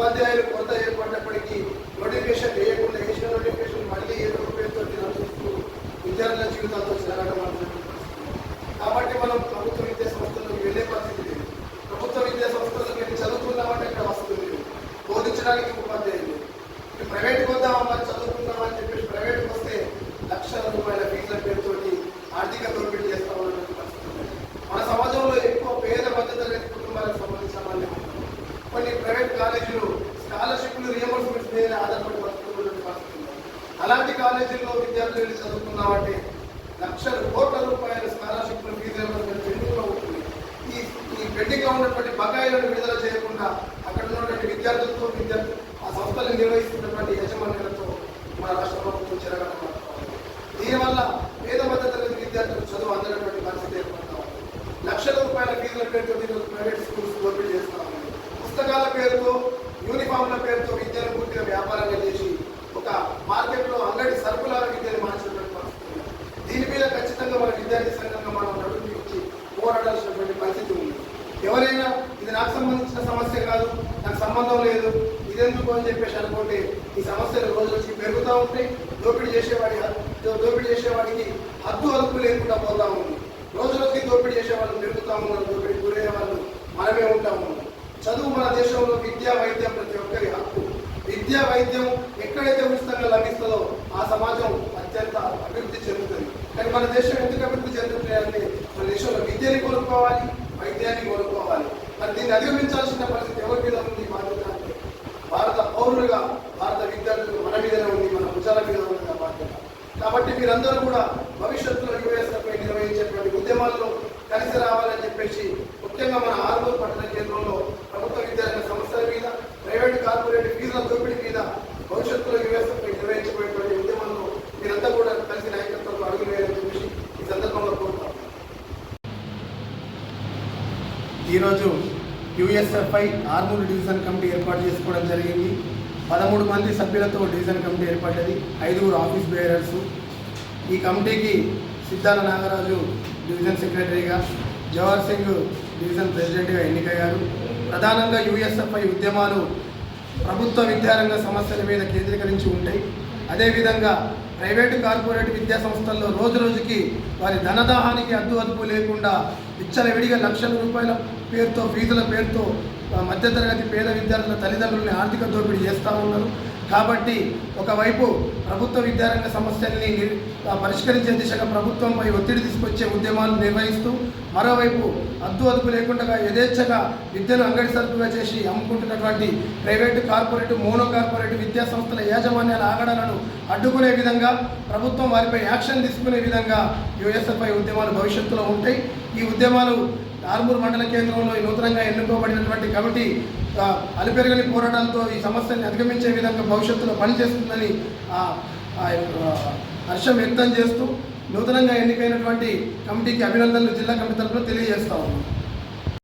ఉపాధ్యాయులు మీరు స్కాలర్షిప్లు రియంబర్స్మెంట్ మీద ఆధారపడి అలాంటి కాలేజీల్లో విద్యార్థులు వెళ్ళి చదువుకున్నామంటే కోట్ల రూపాయల స్కాలర్షిప్లు ఫీజు పెండింగ్లో ఉంటుంది. ఈ ఈ పెండింగ్లో ఉన్నటువంటి బకాయిలను విడుదల చేయకుండా అక్కడ ఉన్నటువంటి విద్యార్థులతో విద్యార్థులు ఆ సంస్థలు నిర్వహిస్తున్నటువంటి యజమానులతో మన రాష్ట్ర ప్రభుత్వం జరగడం దీనివల్ల పేద మధ్య తరగతి విద్యార్థులు చదువు అందనటువంటి పరిస్థితి ఏర్పడతా ఉంది. లక్షల రూపాయల ఫీజుల పేరుతో ప్రైవేట్ స్కూల్స్ ఓపెన్ చేస్తా పుస్తకాల పేరుతో యూనిఫామ్ల పేరుతో విద్యను పూర్తిగా వ్యాపారంగా చేసి ఒక మార్కెట్లో అంగడి సరుకుల విద్యను మార్చినటువంటి పరిస్థితి దీని మీద ఖచ్చితంగా మన విద్యార్థి సంఘంగా మనం నడుపు పోరాడాల్సినటువంటి పరిస్థితి ఉంది. ఎవరైనా ఇది నాకు సంబంధించిన సమస్య కాదు నాకు సంబంధం లేదు ఇదెందుకు అని చెప్పేసి అనుకుంటే ఈ సమస్యలు రోజు వచ్చి పెరుగుతూ ఉంటాయి. దోపిడీ చేసేవాడి దోపిడీ చేసేవాడికి హద్దు అదుపు లేకుండా పోతా ఉంది. రోజు రోజుకి దోపిడీ చేసేవాళ్ళు పెరుగుతూ ఉన్నారు దోపిడీ గురయ్యే వాళ్ళు మనమే ఉంటాము. చదువు మన దేశంలో విద్యా వైద్యం ప్రతి ఒక్కరి హక్కు. విద్యా వైద్యం ఎక్కడైతే ఉచితంగా లభిస్తుందో ఆ సమాజం అత్యంత అభివృద్ధి చెందుతుంది. కానీ మన దేశం ఎందుకు అభివృద్ధి చెందుతున్నాయంటే మన దేశంలో విద్యని కోరుకోవాలి వైద్యాన్ని కోరుకోవాలి మరి దీన్ని అధిగమించాల్సిన పరిస్థితి ఎవరి మీద ఉంది? బాధ్యత అంటే భారత పౌరులుగా భారత విద్యార్థులు మన మీదనే ఉంది మన భుజాల మీద ఉంది ఆ బాధ్యత కాబట్టి మీరందరూ కూడా భవిష్యత్తులో యుఎస్ఎఫ్ఐ నిర్వహించేటువంటి ఉద్యమాల్లో కలిసి రావాలని చెప్పేసి ముఖ్యంగా మన ఆర్మూర్ పట్టణ కేంద్రంలో ప్రభుత్వ విద్యారంగ సంస్థల మీద ప్రైవేట్ కార్పొరేట్ ఫీజుల దోపిడీ మీద భవిష్యత్తులో యుఎస్ఎఫ్ఐ నిర్వహించబోయేటువంటి ఉద్యమంలో మీరంతా కూడా కలిసి నాయకత్వంలో అడుగులు వేయాలని చెప్పేసి ఈ సందర్భంగా కోరుతాం ఈరోజు యుఎస్ఎఫ్ఐ ఆర్మూర్ డివిజన్ కమిటీ ఏర్పాటు చేసుకోవడం జరిగింది. పదమూడు మంది సభ్యులతో డివిజన్ కమిటీ ఏర్పడ్డది. ఐదుగురు ఆఫీస్ బేరర్స్ ఈ కమిటీకి సిద్ధాల నాగరాజు డివిజన్ సెక్రటరీగా జవహర్ సింగ్ డివిజన్ ప్రెసిడెంట్గా ఎన్నికయ్యారు. ప్రధానంగా యుఎస్ఎఫ్ఐ ఉద్యమాలు ప్రభుత్వ విద్యారంగ సమస్యల మీద కేంద్రీకరించి ఉంటాయి. అదేవిధంగా ప్రైవేటు కార్పొరేట్ విద్యా సంస్థల్లో రోజు రోజుకి వారి ధనదాహానికి అడ్డు అదుపు లేకుండా విచ్చలవిడిగా లక్షల రూపాయల పేరుతో ఫీజుల పేరుతో మధ్యతరగతి పేద విద్యార్థుల తల్లిదండ్రులని ఆర్థిక దోపిడీ చేస్తూ ఉన్నారు. కాబట్టి ఒకవైపు ప్రభుత్వ విద్యారంగ సమస్యల్ని పరిష్కరించే దిశగా ప్రభుత్వంపై ఒత్తిడి తీసుకొచ్చే ఉద్యమాలు నిర్వహిస్తూ మరోవైపు అద్దు అదుపు లేకుండా యథేచ్ఛగా విద్యను అంగడి సరుకుగా చేసి అమ్ముకుంటున్నటువంటి ప్రైవేటు కార్పొరేట్ మోనో కార్పొరేట్ విద్యా సంస్థల యాజమాన్యాల ఆగడాలను అడ్డుకునే విధంగా ప్రభుత్వం వారిపై యాక్షన్ తీసుకునే విధంగా యుఎస్ఎఫ్ఐ ఉద్యమాలు భవిష్యత్తులో ఉంటాయి. ఈ ఉద్యమాలు ఆర్మూర్ మండల కేంద్రంలో ఈ నూతనంగా ఎన్నుకోబడినటువంటి కమిటీ అలిపెరగని అలుపెరగని పోరాటాలతో ఈ సమస్యని అధిగమించే విధంగా భవిష్యత్తులో పనిచేస్తుందని ఆ, ఆ, హర్షం వ్యక్తం చేస్తూ నూతనంగా ఎన్నికైనటువంటి కమిటీకి అభినందనలు జిల్లా కమిటీ తరఫున తెలియజేస్తా ఉన్నాం.